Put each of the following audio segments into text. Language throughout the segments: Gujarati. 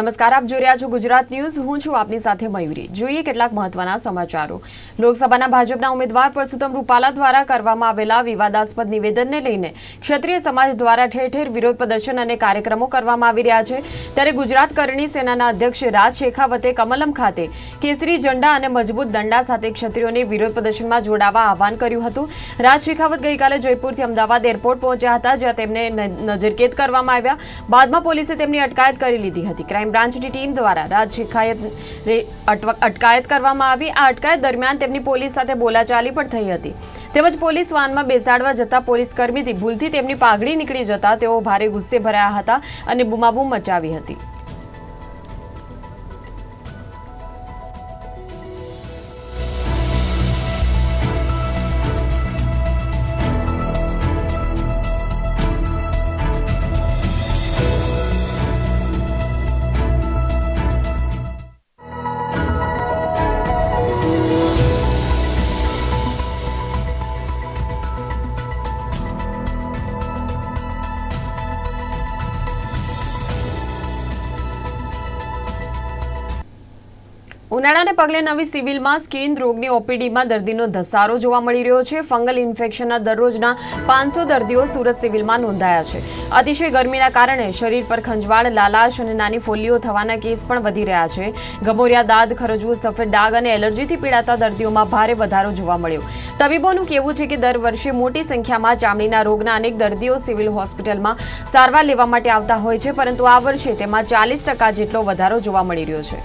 નમસ્કાર, આપ જોઈ રહ્યા છો ગુજરાત ન્યૂઝ. હું છું આપની સાથે મયુરી. જોઈએ કેટલાક મહત્વના સમાચારો. લોકસભાના ભાજપના ઉમેદવાર પરસોત્તમ રૂપાલા દ્વારા કરવામાં આવેલા વિવાદાસ્પદ નિવેદનને લઈને ક્ષત્રિય સમાજ દ્વારા ઠેર ઠેર વિરોધ પ્રદર્શન અને કાર્યક્રમો કરવામાં આવી રહ્યા છે. ત્યારે ગુજરાત કરણી સેનાના અધ્યક્ષ રાજ શેખાવતે કમલમ ખાતે કેસરી ઝંડા અને મજબૂત દંડા સાથે ક્ષત્રિયોને વિરોધ પ્રદર્શનમાં જોડાવા આહવાન કર્યું હતું. રાજ શેખાવત ગઈકાલે જયપુરથી અમદાવાદ એરપોર્ટ પહોંચ્યા હતા, જ્યાં તેમને નજરકેદ કરવામાં આવ્યા. બાદમાં પોલીસે તેમની અટકાયત કરી લીધી હતી. ક્રાઇમ બ્રાન્ચની ટીમ દ્વારા રાજ શેખાયત અટકાયત કરવામાં આવી. આ અટકાયત દરમિયાન તેમની પોલીસ સાથે બોલાચાલી પણ થઈ હતી. તેમજ પોલીસ વાનમાં બેસાડવા જતા પોલીસ કર્મીથી ભૂલથી તેમની પાઘડી નીકળી જતા તેઓ ભારે ગુસ્સે ભરાયા હતા અને બૂમાબૂમ મચાવી હતી. ઉનાળાને પગલે નવી સિવિલમાં સ્કિન રોગની ઓપીડીમાં દર્દીનો ધસારો જોવા મળી રહ્યો છે. ફંગલ ઇન્ફેક્શનના દરરોજના પાંચસો દર્દીઓ સુરત સિવિલમાં નોંધાયા છે. અતિશય ગરમીના કારણે શરીર પર ખંજવાળ, લાલાશ અને નાની ફોલ્લીઓ થવાના કેસ પણ વધી રહ્યા છે. ગમોરિયા દાદ ખરજવું સફેદ ડાઘ અને એલર્જીથી પીડાતા દર્દીઓમાં ભારે વધારો જોવા મળ્યો. તબીબોનું કહેવું છે કે દર વર્ષે મોટી સંખ્યામાં ચામડીના રોગના અનેક દર્દીઓ સિવિલ હોસ્પિટલમાં સારવાર લેવા માટે આવતા હોય છે, પરંતુ આ વર્ષે તેમાં ચાલીસ ટકા જેટલો વધારો જોવા મળી રહ્યો છે.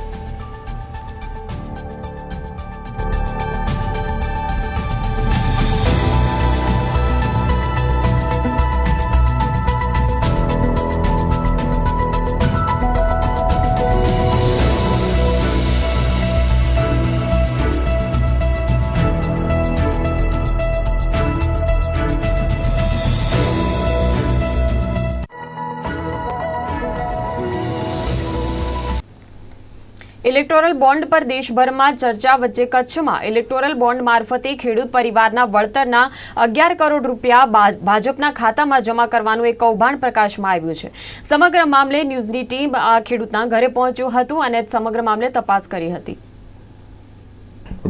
ઇલેક્ટોરલ બોન્ડ પર દેશભરમાં ચર્ચા વચ્ચે કચ્છમાં ઇલેક્ટોરલ બોન્ડ મારફતે ખેડૂત પરિવારના વળતરના અગિયાર કરોડ રૂપિયા ભાજપના ખાતામાં જમા કરવાનું એક કૌભાંડ પ્રકાશમાં આવ્યું છે. સમગ્ર મામલે ન્યૂઝની ટીમ આ ખેડૂતના ઘરે પહોંચ્યું હતું અને સમગ્ર મામલે તપાસ કરી હતી.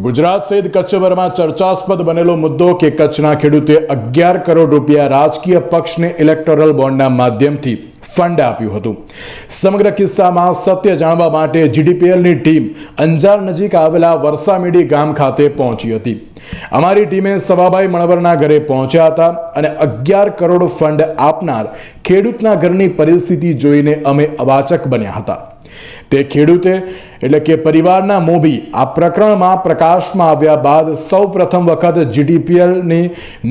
ગુજરાત સહિત કચ્છભરમાં ચર્ચાસ્પદ બનેલો મુદ્દો કે કચ્છના ખેડૂતે અગિયાર કરોડ રૂપિયા રાજકીય પક્ષને ઇલેક્ટોરલ બોન્ડના માધ્યમથી ફંડ આપ્યું હતું. સમગ્ર કિસ્સામાં સત્ય જાણવા માટે જીડીપીએલની ટીમ અંજાર નજીક આવેલા વરસામેડી ગામ ખાતે પહોંચી હતી. અમારી ટીમે સવાભાઈ મણવરના ઘરે પહોંચ્યા હતા અને અગિયાર કરોડ ફંડ આપનાર ખેડૂતના ઘરની પરિસ્થિતિ જોઈને અમે અવાચક બન્યા હતા. તે ખેડૂતે એટલે કે પરિવારના મોભી આ પ્રકરણમાં પ્રકાશમાં આવ્યા બાદ સૌ પ્રથમ વખત જીડીપીએલની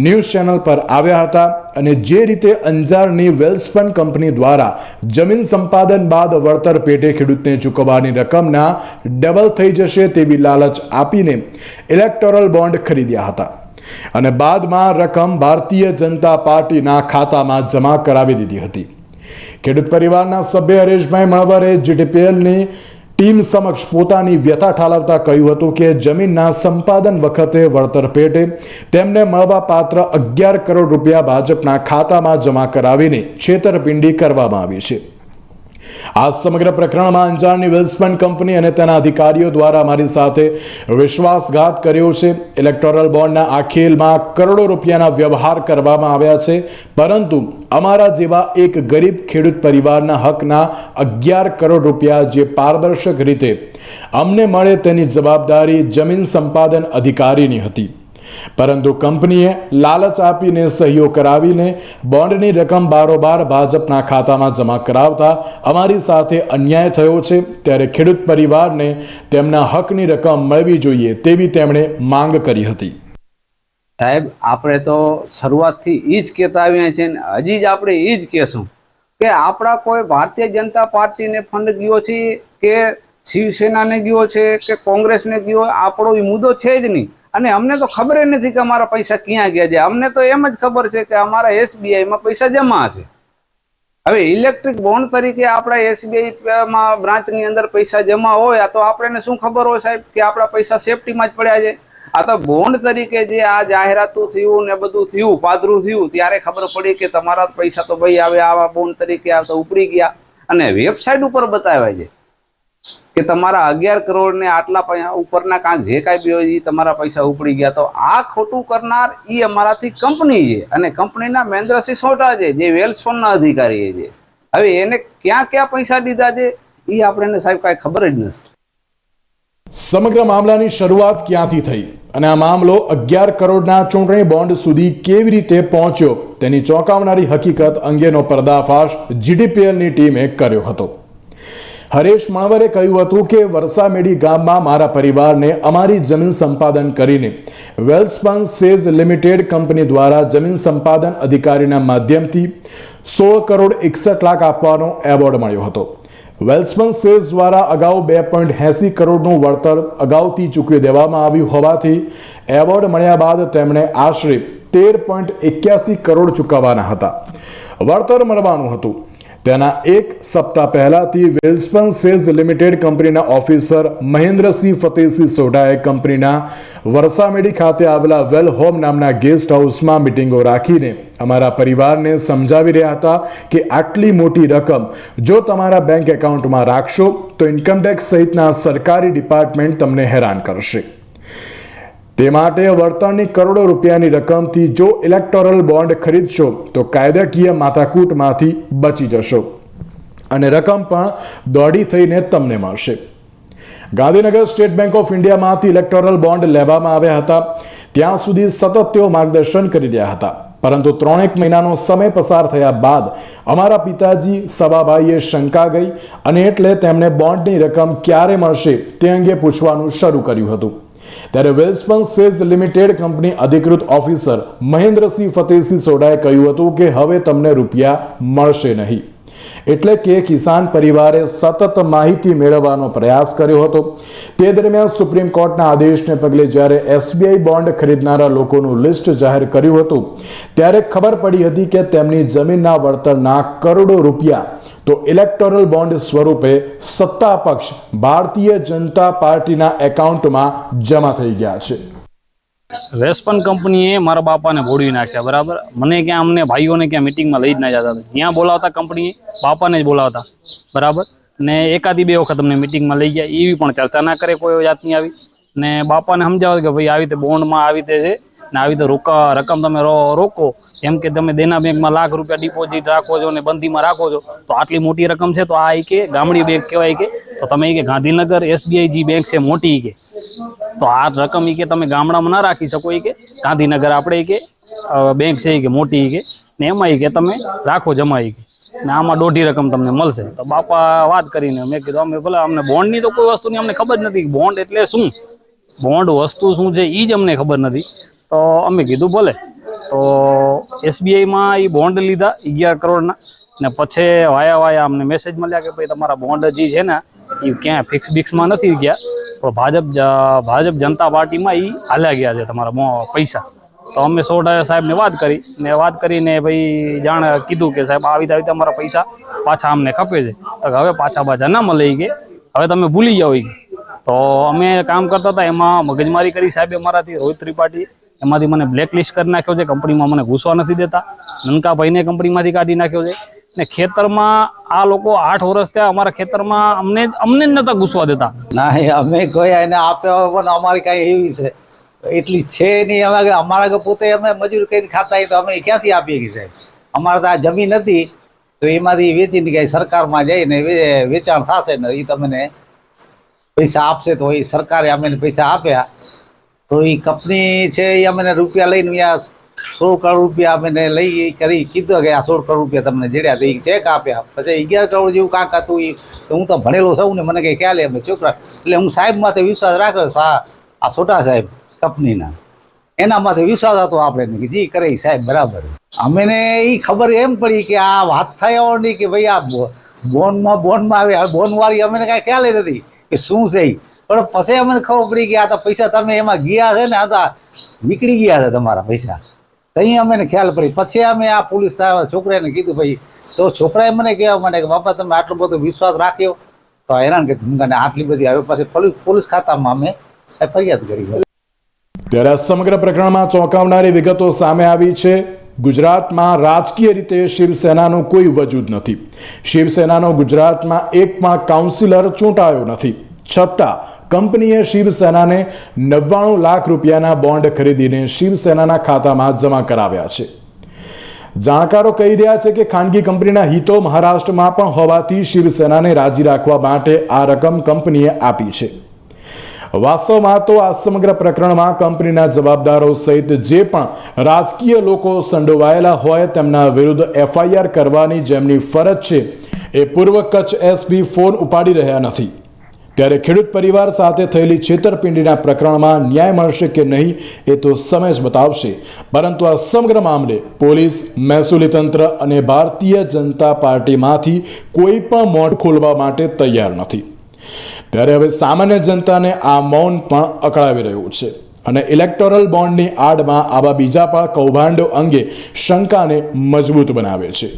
ન્યૂઝ ચેનલ પર આવ્યા હતા અને જે રીતે અંજારની વેલ્સપન કંપની દ્વારા જમીન સંપાદન બાદ વળતર પેટે ખેડૂતને ચૂકવવાની રકમના ડબલ થઈ જશે તેવી લાલચ આપીને ઇલેક્ટોરલ બોન્ડ ખરીદ્યા હતા. અને બાદમાં રકમ ભારતીય જનતા પાર્ટીના ખાતામાં જમા કરાવી દીધી હતી. ખેડૂત પરિવારના સભ્ય હરેશભાઈ મળવરે જીટીપીએલની ટીમ સમક્ષ પોતાની વ્યથા ઠાલવતા કહ્યું હતું કે જમીનના સંપાદન વખતે વળતર પેટે તેમને મળવા પાત્ર અગિયાર કરોડ રૂપિયા ભાજપના ખાતામાં જમા કરાવીને છેતરપિંડી કરવામાં આવી છે. આ સમગ્ર પ્રકરણમાં અંજારની વેલ્સફંડ કંપની અને તેના અધિકારીઓ દ્વારા મારી સાથે વિશ્વાસઘાત કર્યો છે. ઇલેક્ટોરલ બોન્ડના આખેલમાં કરોડો રૂપિયાના વ્યવહાર કરવામાં આવ્યા છે. પરંતુ અમારા જેવા એક ગરીબ ખેડૂત પરિવારના હકના અગિયાર કરોડ રૂપિયા જે પારદર્શક રીતે અમને મળે તેની જવાબદારી જમીન સંપાદન અધિકારીની હતી. પરંતુ કંપનીએ લાલચ આપીને સહીઓ કરાવીને બોન્ડની રકમ બારોબાર ભાજપના ખાતામાં જમા કરાવતા અમારી સાથે અન્યાય થયો છે, ત્યારે ખેડૂત પરિવારને તેમના હકની રકમ મળવી જોઈએ તેવી તેમણે માંગ કરી હતી. સાહેબ, આપણે તો શરૂઆતથી એ જ કહેતા આવ્યા છે ને હજી જ આપણે એ જ કહેશું કે આપણા કોઈ ભારતીય જનતા પાર્ટીને ફંડ ગયો છે કે શિવસેનાને ગયો છે કે કોંગ્રેસને ગયો, આપણો એ મુદ્દો છે જ નહીં. અને અમને તો ખબર નથી કે અમારા પૈસા ક્યાં ગયા છે. અમને તો એમ જ ખબર છે કે અમારા એસબીઆઈમાં પૈસા જમા છે. હવે ઇલેક્ટ્રિક બોન્ડ તરીકે આપણા એસબીઆઈ માં બ્રાન્ચની અંદર પૈસા જમા હોય તો આપણને શું ખબર હોય સાહેબ કે આપણા પૈસા સેફટીમાં જ પડ્યા છે? આ તો બોન્ડ તરીકે જે આ જાહેરાતું થયું ને બધું થયું, પાદરું થયું, ત્યારે ખબર પડી કે તમારા પૈસા તો ભાઈ આવે આવા બોન્ડ તરીકે આ તો ઉપડી ગયા. અને વેબસાઇટ ઉપર બતાવ્યા છે. કે તમારા અગિયાર કરોડ ને આટલા ઉપરના કાંક જે કાંઈ બી હોય એ તમારા પૈસા ઉપડી ગયા. તો આ ખોટું કરનાર એ અમારાથી કંપની છે અને કંપનીના મહેન્દ્રસિંહ સોઢા છે, જે વેલ્સ ફંડના અધિકારી છે. હવે એને ક્યાં ક્યાં પૈસા દીધા છે એ આપણને સાહેબ કાંઈ ખબર જ નથી. સમગ્ર મામલાની શરૂઆત ક્યાંથી થઈ અને આ મામલો અગિયાર કરોડના ચૂંટણી બોન્ડ સુધી કેવી રીતે પહોંચ્યો તેની ચોંકાવનારી હકીકત અંગેનો પર્દાફાશ જીડીપીએલની ટીમે કર્યો હતો. હરેશ મણવરે કહ્યું હતું કે વરસામેડી ગામમાં મારા પરિવારને અમારી જમીન સંપાદન કરીને વેલ્સપન સેઝ લિમિટેડ કંપની દ્વારા જમીન સંપાદન અધિકારીના માધ્યમથી સોળ કરોડ એકસઠ લાખ આપવાનો એવોર્ડ મળ્યો હતો. વેલ્સપન સેઝ દ્વારા અગાઉ બે પોઈન્ટ એંસી કરોડનું વળતર અગાઉથી ચૂકવી દેવામાં આવ્યું હોવાથી એવોર્ડ મળ્યા બાદ તેમણે આશરે તેર પોઈન્ટ એક્યાસી કરોડ ચૂકવવાના હતા. વળતર મળવાનું હતું. તેના એક સપ્તાહ પહેલાથી વેલ્સપન સેઝ લિમિટેડ કંપનીના ઓફિસર મહેન્દ્રસિંહ ફતેહસિંહ સોઢાએ કંપનીના વરસામેડી ખાતે આવેલા વેલ હોમ નામના ગેસ્ટ હાઉસમાં મિટિંગો રાખીને અમારા પરિવારને સમજાવી રહ્યા હતા કે આટલી મોટી રકમ જો તમારા બેંક એકાઉન્ટમાં રાખશો તો ઇન્કમટેક્સ સહિતના સરકારી ડિપાર્ટમેન્ટ તમને હેરાન કરશે. તે માટે વળતરની કરોડો રૂપિયાની રકમથી જો ઇલેક્ટોરલ બોન્ડ ખરીદશો, તો કાયદાકીય માથાકૂટમાંથી બચી જશો. અને રકમ પણ દોડી થઈને તમને મળશે. ગાંધીનગર સ્ટેટ બેંક ઓફ ઇન્ડિયામાંથી ઇલેક્ટોરલ બોન્ડ લેવામાં આવ્યા હતા. ત્યાં સુધી સતત તેઓ માર્ગદર્શન કરી રહ્યા હતા. પરંતુ ત્રણેક મહિનાનો સમય પસાર થયા બાદ અમારા પિતાજી સવાભાઈએ શંકા ગઈ અને એટલે તેમણે બોન્ડની રકમ ક્યારે મળશે તે અંગે પૂછવાનું શરૂ કર્યું હતું. ત્યારે વેલ્સપન સેઝ લિમિટેડ કંપની અધિકૃત ઓફિસર મહેન્દ્રસિંહ ફતેહસિંહ સોઢાએ કહ્યું હતું કે હવે તમને રૂપિયા મળશે નહીં. એટલે કે કિસાન પરિવારે સતત માહિતી મેળવવાનો પ્રયાસ કર્યો હતો. તે દરમિયાન સુપ્રીમ કોર્ટના આદેશને પગલે જ્યારે એસબીઆઈ બોન્ડ ખરીદનારા લોકોનું લિસ્ટ જાહેર કર્યું હતું, ત્યારે ખબર પડી હતી કે તેમની જમીનના વળતરના કરોડો રૂપિયા તો ઇલેક્ટોરલ બોન્ડ સ્વરૂપે સત્તા પક્ષ ભારતીય જનતા પાર્ટીના એકાઉન્ટમાં જમા થઈ ગયા છે. વેસ્પન કંપનીએ મારા બાપાને બોડી નાખ્યા, બરાબર? મને ક્યાં અમને ભાઈઓને ક્યાં મિટિંગમાં લઈ જ ના જતા ત્યાં બોલાવતા કંપની બાપાને જ બોલાવતા, બરાબર? ને એકાદી બે વખત અમને મિટિંગમાં લઈ ગયા, એવી પણ ચર્ચા ના કરે કોઈ જાતની આવી. ને બાપાને સમજાવે કે ભાઈ આવી રીતે બોન્ડમાં આવી રીતે છે, ને આવી રીતે રોકા, રકમ તમે રોકો. જેમ કે તમે દેના બેંકમાં લાખ રૂપિયા ડિપોઝિટ રાખો છો ને બંધીમાં રાખો છો, તો આટલી મોટી રકમ છે, તો આ કે, ગામડી બેંક કહેવાય કે તો તમે કે ગાંધીનગર એસબીઆઈ જે બેંક છે મોટી કે, તો આ રકમ એ કે તમે ગામડામાં ના રાખી શકો એ કે. ગાંધીનગર આપણે કે બેંક છે કે મોટી કે, ને એમાં કે તમે રાખો જમા કે. ને આમાં દોઢી રકમ તમને મળશે. તો બાપા વાત કરીને મેં કીધું, અમે ભલે અમને બોન્ડની તો કોઈ વસ્તુની અમને ખબર નથી બોન્ડ એટલે શું? બોન્ડ વસ્તુ શું છે એ જ અમને ખબર નથી. તો અમે કીધું ભલે. તો એસબીઆઈમાં એ બોન્ડ લીધા અગિયાર કરોડના. ને પછી વાયા વાયા અમને મેસેજ મળ્યા કે ભાઈ, તમારા બોન્ડ જે છે ને એ ક્યાં ફિક્સ બિક્સમાં નથી ગયા. પણ ભાજપ ભાજપ જનતા પાર્ટીમાં એ હાલ્યા ગયા છે તમારા પૈસા. તો અમે સોઢા સાહેબને વાત કરી ને વાત કરીને ભાઈ, જાણ કીધું કે સાહેબ, આવી આવી અમારા પૈસા પાછા અમને ખપે છે. તો હવે પાછા પાછા ના મળે કે, હવે તમે ભૂલી જાઓ તો અમે કામ કરતા હતા, એમાં મગજમારી કરી સાહેબે અમારાથી, રોહિત ત્રિપાઠી એમાંથી મને બ્લેકલિસ્ટ કરી નાખ્યો છે, કંપનીમાં મને ઘૂસવા નથી દેતા. નનકાભાઈને કંપનીમાંથી કાઢી નાખ્યો છે. ને ખેતરમાં આ લોકો આઠ વર્ષ થયા અમારા ખેતરમાં અમને અમને જ નતા ઘૂસવા દેતા. ના અમે કોઈ એને આપ્યા પણ અમારી કાંઈ એવી છે. એટલી છે નહીં. અમે અમારા પોતે અમે મજૂર કરીને ખાતા તો અમે ક્યાંથી આપીએ સાહેબ? અમારે તો આ જમીન હતી, તો એમાંથી વેચીને ક્યાંય સરકારમાં જઈને વેચાણ થશે ને એ તમને પૈસા આપશે તો એ સરકારે અમને પૈસા આપ્યા. તો એ કંપની છે એ અમને રૂપિયા લઈને સોળ કરોડ રૂપિયા અમે લઈ કરી, કીધું કે આ સોળ કરોડ રૂપિયા તમને જડ્યા તો એ ચેક આપ્યા. પછી અગિયાર કરોડ જેવું કાંક હતું એ તો હું તો ભણેલો છું ને, મને કંઈ ખ્યાલ અમે છોકરા. એટલે હું સાહેબ માથે વિશ્વાસ રાખો, સા આ છોટા સાહેબ કંપનીના. એના માથે વિશ્વાસ હતો આપણે કે જી કરે સાહેબ બરાબર. અમને એ ખબર એમ પડી કે આ વાત થયો નહીં કે ભાઈ આ બો- બોન્ડમાં બોન્ડમાં આવે હવે બોન્ડ વાળી અમને કાંઈ ખ્યાલ નથી કે શું છે. પણ પછી અમને ખબર પડી કે આ તો પૈસા તમે એમાં ગયા છે ને આ નીકળી ગયા છે તમારા પૈસા. તહીં અમને ખ્યાલ પડી. પછી અમે આ પોલીસ છોકરાને કીધું, ભાઈ, તો છોકરાએ મને કહેવા માંડે કે, બાપા, તમે આટલો બધો વિશ્વાસ રાખ્યો? તો હેરાન કે અને આટલી બધી આવ્યો પછી પોલીસ ખાતામાં અમે ફરિયાદ કરી. ત્યારે આ સમગ્ર પ્રકરણમાં ચોંકાવનારી વિગતો સામે આવી છે. ગુજરાતમાં રાજકીય રીતે શિવસેનાનું કોઈ વજૂદ નથી. શિવસેનાનો ગુજરાતમાં એક પણ કાઉન્સિલર ચૂંટાયો નથી. છતાં કંપનીએ શિવસેનાને નવ્વાણું લાખ રૂપિયાના બોન્ડ ખરીદીને શિવસેનાના ખાતામાં જમા કરાવ્યા છે. જાણકારો કહી રહ્યા છે કે ખાનગી કંપનીના હિતો મહારાષ્ટ્રમાં પણ હોવાથી શિવસેનાને રાજી રાખવા માટે આ રકમ કંપનીએ આપી છે. વાસ્તવમાં તો આ સમગ્ર પ્રકરણમાં કંપનીના જવાબદારો સહિત જે પણ રાજકીય લોકો સંડોવાયેલા હોય તેમના વિરુદ્ધ એફઆઈઆર કરવાની જેમની ફરજ છે, એ પૂર્વ કચ્છ એસપી ફોન ઉપાડી રહ્યા નથી. ત્યારે ખેડૂત પરિવાર સાથે થયેલી છેતરપિંડીના પ્રકરણમાં ન્યાય મળશે કે નહીં એ તો સમય જ બતાવશે. પરંતુ આ સમગ્ર મામલે પોલીસ, મહેસૂલી તંત્ર અને ભારતીય જનતા પાર્ટીમાંથી કોઈ પણ મોઢ ખોલવા માટે તૈયાર નથી. ત્યારે હવે સામાન્ય જનતાને આ મૌન પણ અકળાવી રહ્યું છે અને ઇલેક્ટોરલ બોન્ડની આડમાં આવા બીજા પણ કૌભાંડો અંગે શંકાને મજબૂત બનાવે છે.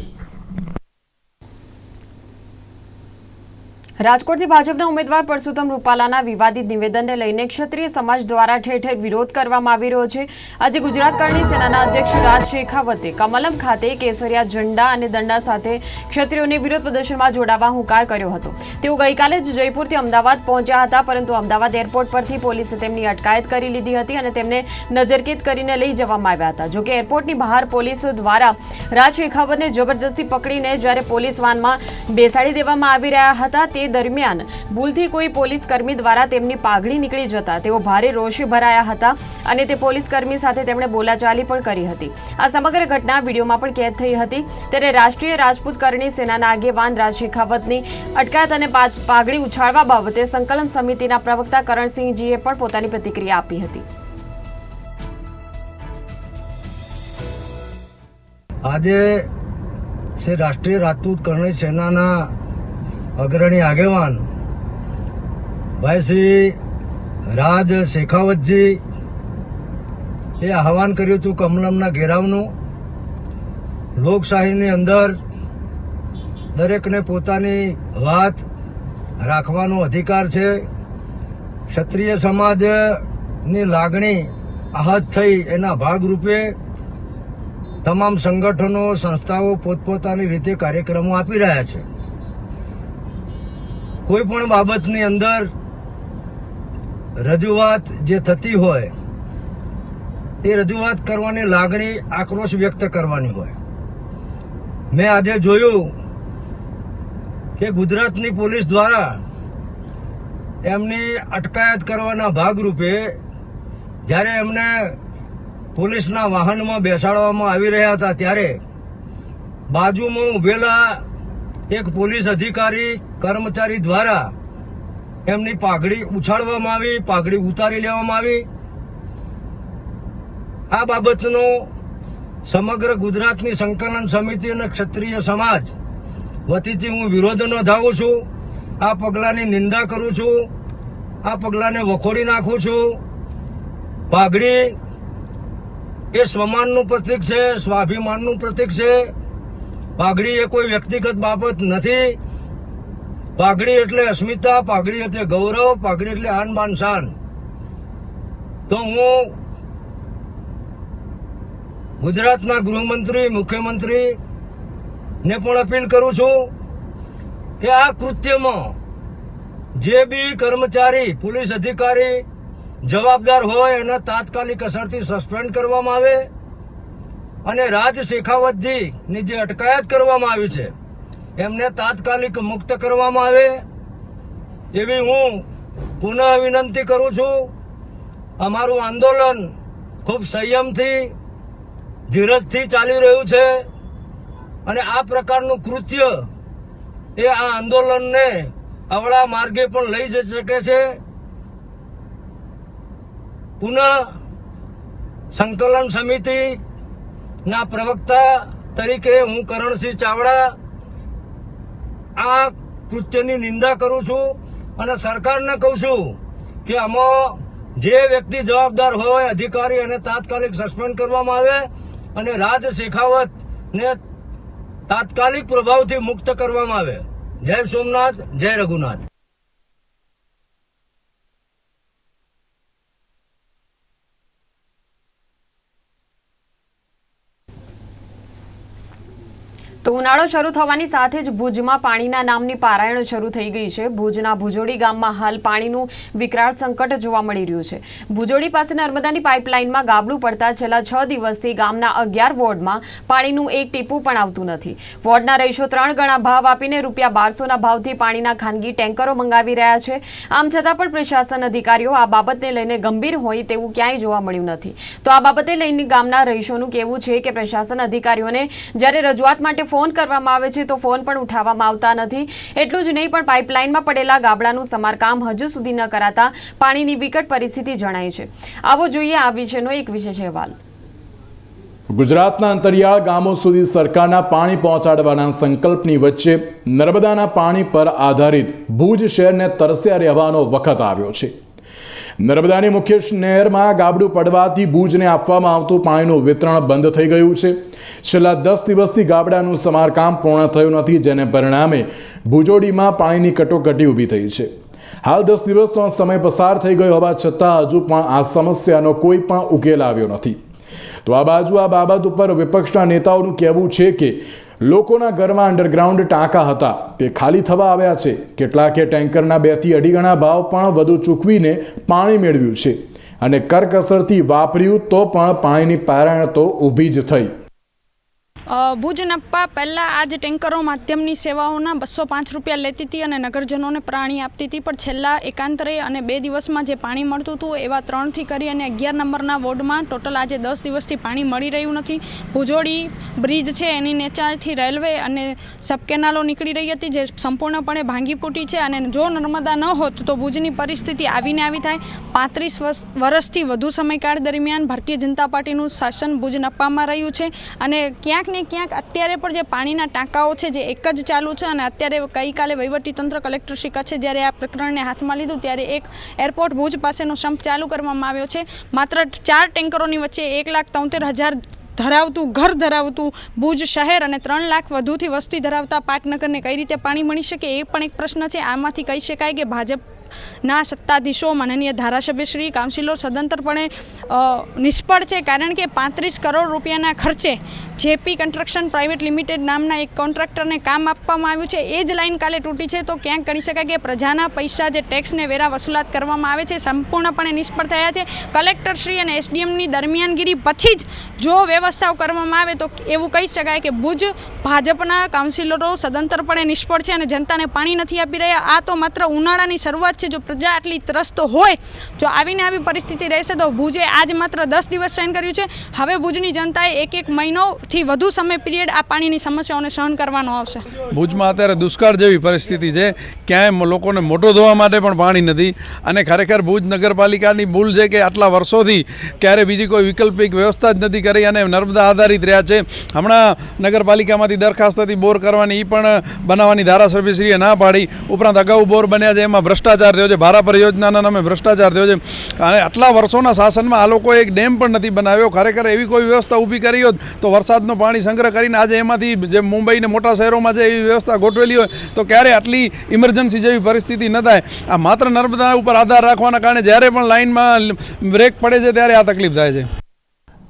રાજકોટથી ભાજપના ઉમેદવાર પરસોત્તમ રૂપાલાના વિવાદિત નિવેદનને લઈને ક્ષત્રિય સમાજ દ્વારા ઠેર ઠેર વિરોધ કરવામાં આવી રહ્યો છે. આજે ગુજરાત કરણી સેનાના અધ્યક્ષ રાજ શેખાવતે કમલમ ખાતે કેસરિયા ઝંડા અને દંડા સાથે ક્ષત્રિયોને વિરોધ પ્રદર્શનમાં જોડાવા હુંકાર કર્યો હતો. તેઓ ગઈકાલે જ જયપુરથી અમદાવાદ પહોંચ્યા હતા, પરંતુ અમદાવાદ એરપોર્ટ પરથી પોલીસે તેમની અટકાયત કરી લીધી હતી અને તેમને નજરકેદ કરીને લઈ જવામાં આવ્યા હતા. જોકે એરપોર્ટની બહાર પોલીસ દ્વારા રાજ શેખાવતને જબરજસ્તી પકડીને જ્યારે પોલીસ વાનમાં બેસાડી દેવામાં આવી રહ્યા હતા તે દરમિયાન ભૂલથી કોઈ પોલીસ કર્મી દ્વારા તેમની પાઘડી નીકળી જતા તેઓ ભારે રોષે ભરાયા હતા અને તે પોલીસ કર્મી સાથે તેમણે બોલાચાલી પણ કરી હતી. આ સમગ્ર ઘટના વિડીયોમાં પણ કેદ થઈ હતી. ત્યારે રાષ્ટ્રીય રાજપૂત કરણી સેનાના આગેવાન રાજ શેખાવતની અટકાયત અને પાઘડી ઉછાળવા બાબતે સંકલન સમિતિના પ્રવક્તા કરણસિંહજીએ પણ પોતાની પ્રતિક્રિયા આપી હતી. આજે શ્રી રાષ્ટ્રીય રાજપૂત કરણી સેનાના અગ્રણી આગેવાન. ભાઈ શ્રી રાજ શેખાવતજી, એ આહવાન કર્યું હતું કમલમના ઘેરાવનું. લોકશાહીની અંદર દરેકને પોતાની વાત રાખવાનો અધિકાર છે. ક્ષત્રિય સમાજની લાગણી આહત થઈ એના ભાગરૂપે તમામ સંગઠનો, સંસ્થાઓ પોતપોતાની રીતે કાર્યક્રમો આપી રહ્યા છે. કોઈ પણ બાબતની અંદર રજૂઆત જે થતી હોય, એ રજૂઆત કરવાની લાગણી આક્રોશ વ્યક્ત કરવાની હોય. મેં આજે જોયું કે ગુજરાતની પોલીસ દ્વારા એમની અટકાયત કરવાના ભાગરૂપે જ્યારે એમને પોલીસના વાહનમાં બેસાડવામાં આવી રહ્યા હતા, ત્યારે બાજુમાં ઊભેલા એક પોલીસ અધિકારી, કર્મચારી દ્વારા એમની પાઘડી ઉછાળવામાં આવી, પાઘડી ઉતારી લેવામાં આવી. આ બાબતનો સમગ્ર ગુજરાતની સંકલન સમિતિ અને ક્ષત્રિય સમાજ વતીથી હું વિરોધ નોંધાવું છું. આ પગલાંની નિંદા કરું છું. આ પગલાંને વખોડી નાખું છું. પાઘડી એ સ્વમાનનું પ્રતીક છે, સ્વાભિમાનનું પ્રતીક છે. પાઘડી એ કોઈ વ્યક્તિગત બાબત નથી. પાઘડી એટલે અસ્મિતા, પાઘડી એટલે ગૌરવ, પાઘડી એટલે આન બાન શાન. તો હું ગુજરાતના ગૃહમંત્રી, મુખ્યમંત્રી ને પણ અપીલ કરું છું કે આ કૃત્યમાં જે બી કર્મચારી, પોલીસ અધિકારી જવાબદાર હોય એને તાત્કાલિક અસરથી સસ્પેન્ડ કરવામાં આવે. અને રાજ શેખાવતજીની જે અટકાયત કરવામાં આવી છે. એમને તાત્કાલિક મુક્ત કરવામાં આવે એવી હું પુનઃ વિનંતી કરું છું. અમારું આંદોલન ખૂબ સંયમથી, ધીરજથી ચાલી રહ્યું છે અને આ પ્રકારનું કૃત્ય એ આ આંદોલનને અવળા માર્ગે પણ લઈ જઈ શકે છે. પુનઃ સંકલન સમિતિના પ્રવક્તા તરીકે હું કરણસિંહ ચાવડા આ કૃત્યની નિંદા કરું છું અને સરકારને કહું છું કે આમાં જે વ્યક્તિ જવાબદાર હોય, અધિકારી અને તાત્કાલિક સસ્પેન્ડ કરવામાં આવે અને રાજ શેખાવતને તાત્કાલિક પ્રભાવથી મુક્ત કરવામાં આવે. જય સોમનાથ, જય રઘુનાથ. તો ઉનાળો શરૂ થવાની સાથે જ ભુજમાં પાણીના નામની પારાયણ શરૂ થઈ ગઈ છે. ભુજના ભુજોડી ગામમાં હાલ પાણીનું વિકરાળ સંકટ જોવા મળી રહ્યું છે. ભુજોડી પાસે નર્મદાની પાઇપલાઇનમાં ગાબડું પડતા છેલ્લા છ દિવસથી ગામના અગિયાર વોર્ડમાં પાણીનું એક ટીપું પણ આવતું નથી. વોર્ડના રહીશો ત્રણ ગણા ભાવ આપીને રૂપિયા બારસોના ભાવથી પાણીના ખાનગી ટેન્કરો મંગાવી રહ્યા છે. આમ છતાં પણ પ્રશાસન અધિકારીઓ આ બાબતને લઈને ગંભીર હોય તેવું ક્યાંય જોવા મળ્યું નથી. તો આ બાબતે લઈને ગામના રહીશોનું કહેવું છે કે પ્રશાસન અધિકારીઓને જ્યારે રજૂઆત માટે ફોન કરવામાં આવે છે તો ફોન પણ ઉઠાવવામાં આવતા નથી. એટલું જ નહીં, પણ પાઇપલાઇનમાં પડેલા ગાબડાનું સમારકામ હજુ સુધી ન કરાતા પાણીની વિકટ પરિસ્થિતિ જણાય છે. આવો જોઈએ આ વિશેનો એક વિશેષ અહેવાલ. ગુજરાતના અંતરિયાળ ગામો સુધી સરકારના પાણી પહોંચાડવાના સંકલ્પની વચ્ચે નર્મદાના પાણી પર આધારિત ભુજ શહેરને તરસ્યા રહેવાનો વખત આવ્યો છે. નર્મદાની મુખ્ય નહેરમાં ગાબડું પડવાથી ભુજને આપવામાં આવતું પાણીનું વિતરણ બંધ થઈ ગયું છે. છેલ્લા દસ દિવસથી ગાબડાનું સમારકામ પૂર્ણ થયું નથી, જેને પરિણામે ભુજોડીમાં પાણીની કટોકટી ઊભી થઈ છે. હાલ દસ દિવસનો સમય પસાર થઈ ગયો હોવા છતાં હજુ પણ આ સમસ્યાનો કોઈ પણ ઉકેલ આવ્યો નથી. તો આ બાજુ આ બાબત ઉપર વિપક્ષના નેતાઓનું કહેવું છે કે લોકોના ઘરમાં અંડરગ્રાઉન્ડ ટાંકા હતા તે ખાલી થવા આવ્યા છે. કેટલાકે ટેન્કરના બેથી અઢી ગણા ભાવ પણ વધુ ચૂકવીને પાણી મેળવ્યું છે. અને કરકસરથી વાપર્યું તો પણ પાણીની પારાયણ તો ઊભી જ થઈ. ભુજ નપ્પા પહેલાં આ જ ટેન્કરો માધ્યમની સેવાઓના બસો પાંચ રૂપિયા લેતી હતી અને નગરજનોને પાણી આપતી હતી. પણ છેલ્લા એકાંતરે અને બે દિવસમાં જે પાણી મળતું હતું એવા ત્રણથી કરી અને અગિયાર નંબરના વોર્ડમાં ટોટલ આજે દસ દિવસથી પાણી મળી રહ્યું નથી. ભુજોડી બ્રિજ છે એની નેચાથી રેલવે અને સબ કેનાલો નીકળી રહી હતી જે સંપૂર્ણપણે ભાંગી ફૂટી છે અને જો નર્મદા ન હોત તો ભુજની પરિસ્થિતિ આવીને આવી થાય. પાંત્રીસ વર્ષથી વધુ સમયકાળ દરમિયાન ભારતીય જનતા પાર્ટીનું શાસન ભુજ નપ્પામાં રહ્યું છે અને ક્યાંક ને ક્યાંક અત્યારે પણ જે પાણીના ટાંકાઓ છે જે એક જ ચાલુ છે અને અત્યારે ગઈકાલે વહીવટીતંત્ર કલેક્ટરશ્રી કચ્છે જ્યારે આ પ્રકરણને હાથમાં લીધું ત્યારે એક એરપોર્ટ ભુજ પાસેનો સંપ ચાલુ કરવામાં આવ્યો છે. માત્ર ચાર ટેન્કરોની વચ્ચે એક લાખ તોતેર હજાર ધરાવતું ઘર ધરાવતું ભુજ શહેર અને ત્રણ લાખ વધુથી વસ્તી ધરાવતા પાટનગરને કઈ રીતે પાણી મળી શકે એ પણ એક પ્રશ્ન છે. આમાંથી કહી શકાય કે ભાજપ ના સત્તાધીશો માનનીય ધારાસભ્યશ્રી કાઉન્સિલો સદંતરપણે નિષ્ફળ છે કારણ કે પાંત્રીસ કરોડ રૂપિયાના ખર્ચે જેપી કન્સ્ટ્રક્શન પ્રાઇવેટ લિમિટેડ નામના એક કોન્ટ્રાક્ટરને કામ આપવામાં આવ્યું છે. એ જ લાઇન કાલે તૂટી છે તો ક્યાંક કરી શકાય કે પ્રજાના પૈસા જે ટેક્સને વેરા વસૂલાત કરવામાં આવે છે સંપૂર્ણપણે નિષ્ફળ થયા છે. કલેક્ટરશ્રી અને એસડીએમની દરમિયાનગીરી પછી જ જો વ્યવસ્થાઓ કરવામાં આવે તો એવું કહી શકાય કે ભુજ ભાજપના કાઉન્સિલરો સદંતરપણે નિષ્ફળ છે અને જનતાને પાણી નથી આપી રહ્યા. આ તો માત્ર ઉનાળાની શરૂઆત છે. જો પ્રજા આટલી ત્રસ્ત હોય, જો આવીને આવી પરિસ્થિતિ રહેશે તો ભુજે આજ માત્ર દસ દિવસ સહન કર્યું છે. હવે ભુજની જનતાએ એક એક મહિનોથી વધુ સમય પિરિયડ આ પાણીની સમસ્યાઓને સહન કરવાનો આવશે. ભુજમાં અત્યારે દુષ્કાળ જેવી પરિસ્થિતિ છે. ક્યાંય લોકોને મોટો ધોવા માટે પણ પાણી નથી. અને ખરેખર ભુજ નગરપાલિકાની ભૂલ છે કે આટલા વર્ષોથી ક્યારે બીજી કોઈ વૈકલ્પિક વ્યવસ્થા જ નથી કરી અને નર્મદા આધારિત રહ્યા છે. હમણાં નગરપાલિકામાંથી દરખાસ્ત હતી બોર કરવાની એ પણ બનાવવાની ધારાસભ્યશ્રીએ ના પાડી. ઉપરાંત અગાઉ બોર બન્યા છે. એમાં ભ્રષ્ટાચાર થયો છે, ભારા પરિયોજનાના નામે ભ્રષ્ટાચાર થયો છે. અને આટલા વર્ષોના શાસનમાં આ લોકોએ એક ડેમ પણ નથી બનાવ્યો. ખરેખર એવી કોઈ વ્યવસ્થા ઊભી કરી હોત તો વરસાદનો પાણી સંગ્રહ કરીને આજે એમાંથી જે મુંબઈને મોટા શહેરોમાં જે એવી વ્યવસ્થા ગોઠવેલી હોય તો ક્યારે આટલી ઇમરજન્સી જેવી પરિસ્થિતિ ન થાય. આ માત્ર નર્મદા ઉપર આધાર રાખવાના કારણે જ્યારે પણ લાઇનમાં બ્રેક પડે છે, ત્યારે આ તકલીફ થાય છે.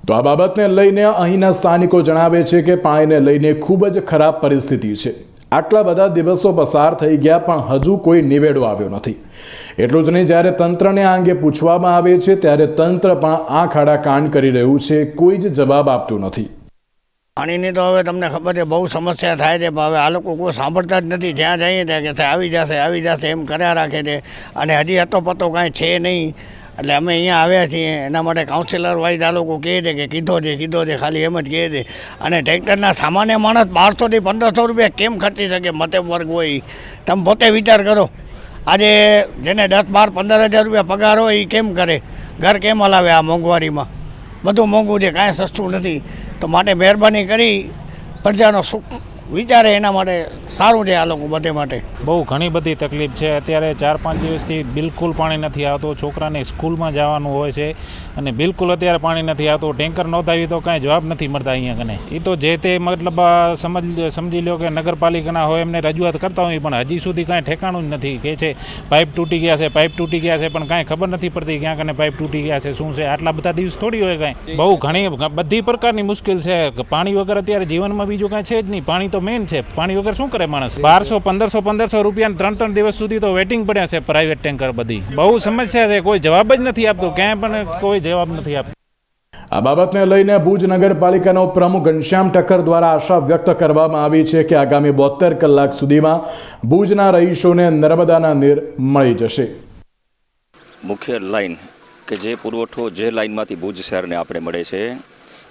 તો આ બાબતને લઈને અહીંના સ્થાનિકો જણાવે છે કે પાણીને લઈને ખૂબ જ ખરાબ પરિસ્થિતિ છે. આટલા બધા દિવસો પસાર થઈ ગયા પણ હજુ કોઈ નિવેડો આવ્યો નથી. એટલું જ નહીં, જ્યારે તંત્રને આ અંગે પૂછવામાં આવે છે, ત્યારે તંત્ર પણ આ ખાડા કાંડ કરી રહ્યું છે, કોઈ જ જવાબ આપતું નથી. પાણીની તો હવે તમને ખબર છે, બહુ સમસ્યા થાય છે, પણ હવે આ લોકો કોઈ સાંભળતા જ નથી. જ્યાં જઈએ ત્યાં કે આવી જશે આવી જશે, એમ કર્યા રાખે છે. અને હજી હતો પતો કાંઈ છે નહીં. એટલે અમે અહીંયા આવ્યા છીએ. એના માટે કાઉન્સિલર વાઇઝ આ લોકો કહે છે કે કીધો છે કીધો છે, ખાલી એમ જ કહે છે. અને ટ્રેક્ટરના સામાન્ય માણસ બારસોથી પંદરસો રૂપિયા કેમ ખર્ચી શકે? મતે વર્ગ હોય? તમે પોતે વિચાર કરો. આજે જેને દસ, બાર, પંદર હજાર રૂપિયા પગાર હોય એ કેમ કરે? ઘર કેમ હલાવે આ મોંઘવારીમાં? બધું મોંઘું છે, કાંઈ સસ્તું નથી. તો માટે મહેરબાની કરી પ્રજાનો સુખ વિચારે એના માટે સારું છે આ લોકો બધે માટે. બહુ ઘણી બધી તકલીફ છે. અત્યારે ચાર પાંચ દિવસથી બિલકુલ પાણી નથી આવતું. છોકરાને સ્કૂલમાં જવાનું હોય છે અને બિલકુલ અત્યારે પાણી નથી આવતું. ટેન્કર નોંધાવી તો કાંઈ જવાબ નથી મળતા અહીંયા કને. એ તો જે તે મતલબ સમજ, સમજી લો કે નગરપાલિકાના હોય એમને રજૂઆત કરતા હોય પણ હજી સુધી કાંઈ ઠેકાણું જ નથી. કે છે, પાઇપ તૂટી ગયા છે, પાઇપ તૂટી ગયા છે, પણ કાંઈ ખબર નથી પડતી ક્યાં કને પાઇપ તૂટી ગયા છે, શું છે, આટલા બધા દિવસ થોડી હોય કાંઈ. બહુ ઘણી, બધી પ્રકારની મુશ્કેલ છે. પાણી વગર અત્યારે જીવનમાં બીજું કાંઈ છે જ નહીં. પાણી તો તો મેઇન છે. પાણી વગર શું કરે માણસ? બારસો પંદરસો પંદરસો રૂપિયા ત્રણ ત્રણ દિવસ સુધી તો વેટિંગ પડ્યા છે પ્રાઇવેટ ટેન્કર બધી. બહુ સમસ્યા છે. કોઈ જવાબ જ નથી આપતું. ક્યાંય પણ કોઈ જવાબ નથી આપતો. આ બાબતને લઈને ભુજ નગરપાલિકાનો પ્રમુખ ઘનશ્યામ ઠક્કર દ્વારા આશા વ્યક્ત કરવામાં આવી છે કે આગામી બોતેર કલાક સુધીમાં ભુજના રહીશોને નર્મદાના નીર મળી જશે. મુખ્ય લાઇન કે જે પુરવઠો જે લાઈનમાંથી ભુજ શહેરને આપણે મળે છે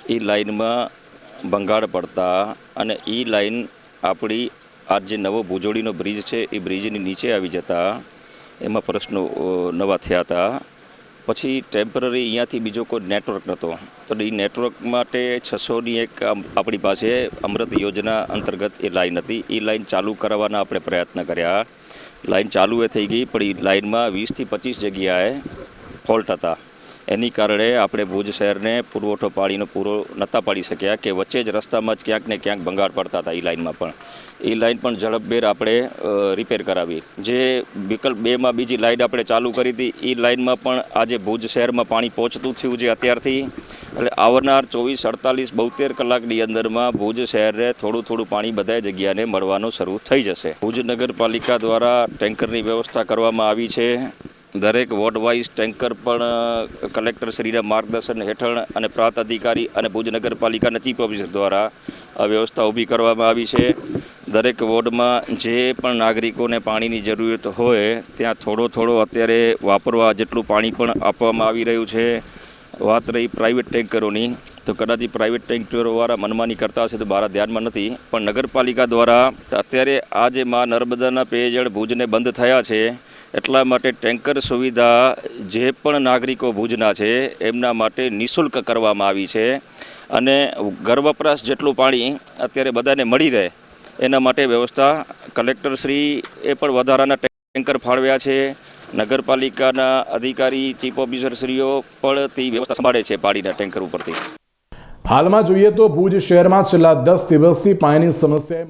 એ લાઈનમાં ભંગાળ પડતા અને એ લાઈન આપણી આ જે નવો ભુજોડીનો બ્રિજ છે, એ બ્રિજની નીચે આવી જતા, એમાં પ્રશ્નો નવા થયા હતા. પછી ટેમ્પરરી અહીંયાથી બીજો કોઈ નેટવર્ક નહોતો તો એ નેટવર્ક માટે છસોની એક આપણી પાસે અમૃત યોજના અંતર્ગત એ લાઈન હતી. એ લાઈન ચાલુ કરાવવાના આપણે પ્રયત્ન કર્યા. લાઈન ચાલુ એ થઈ ગઈ, પણ એ લાઈનમાં વીસથી પચીસ જગ્યાએ ફોલ્ટ હતા. એની કારણે આપણે ભુજ શહેરને પુરવઠો પાણીનો પૂરો નહોતા પાડી શક્યા કે વચ્ચે જ રસ્તામાં જ ક્યાંક ને ક્યાંક ભંગાળ પડતા હતા એ લાઈનમાં પણ. એ લાઇન પણ ઝડપભેર આપણે રિપેર કરાવી જે વિકલ્પ બેમાં બીજી લાઇન આપણે ચાલુ કરી હતી એ લાઇનમાં પણ આજે ભુજ શહેરમાં પાણી પહોંચતું થયું છે અત્યારથી. એટલે આવનાર ચોવીસ, અડતાલીસ, બોતેર કલાકની અંદરમાં ભુજ શહેરને થોડું થોડું પાણી બધા જગ્યાને મળવાનું શરૂ થઈ જશે. ભુજ નગરપાલિકા દ્વારા ટેન્કરની વ્યવસ્થા કરવામાં આવી છે. દરેક વોર્ડ વાઇઝ ટેન્કર પણ કલેક્ટર શ્રીના માર્ગદર્શન હેઠળ અને પ્રાંત અધિકારી અને ભુજ નગરપાલિકાના ચીફ ઓફિસર દ્વારા આ વ્યવસ્થા ઊભી કરવામાં આવી છે. દરેક વોર્ડમાં જે પણ નાગરિકોને પાણીની જરૂરિયાત હોય, ત્યાં થોડો થોડો અત્યારે વાપરવા જેટલું પાણી પણ આપવામાં આવી રહ્યું છે. વાત રહી પ્રાઇવેટ ટેન્કરોની, તો કદાચ પ્રાઇવેટ ટેન્કરોવાળા મનમાની કરતા હશે તો મારા ધ્યાનમાં નથી, પણ નગરપાલિકા દ્વારા અત્યારે આ જે મા નર્મદાના પેયજળ ભુજને બંધ થયા છે એટલા માટે ટેન્કર સુવિધા જે પણ નાગરિકો ભુજના છે, એમના માટે નિઃશુલ્ક કરવામાં આવી છે. અને ઘર વપરાશ જેટલું પાણી અત્યારે બધાને મળી રહે, એના માટે વ્યવસ્થા કલેક્ટરશ્રી એ પણ વધારાના ટેન્કર ફાળવ્યા છે. નગરપાલિકાના અધિકારી, ચીફ ઓફિસરશ્રીઓ પણ તે વ્યવસ્થા સંભાળે છે પાણીના ટેન્કર ઉપરથી. હાલમાં જોઈએ તો ભુજ શહેરમાં છેલ્લા દસ દિવસથી પાણીની સમસ્યા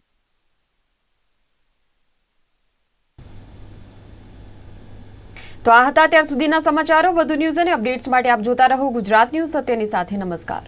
તો આ હતા ત્યાર સુધીના સમાચારો. વધુ ન્યૂઝ અને અપડેટ્સ માટે આપ જોતા રહો ગુજરાત ન્યૂઝ. સત્યની સાથે નમસ્કાર.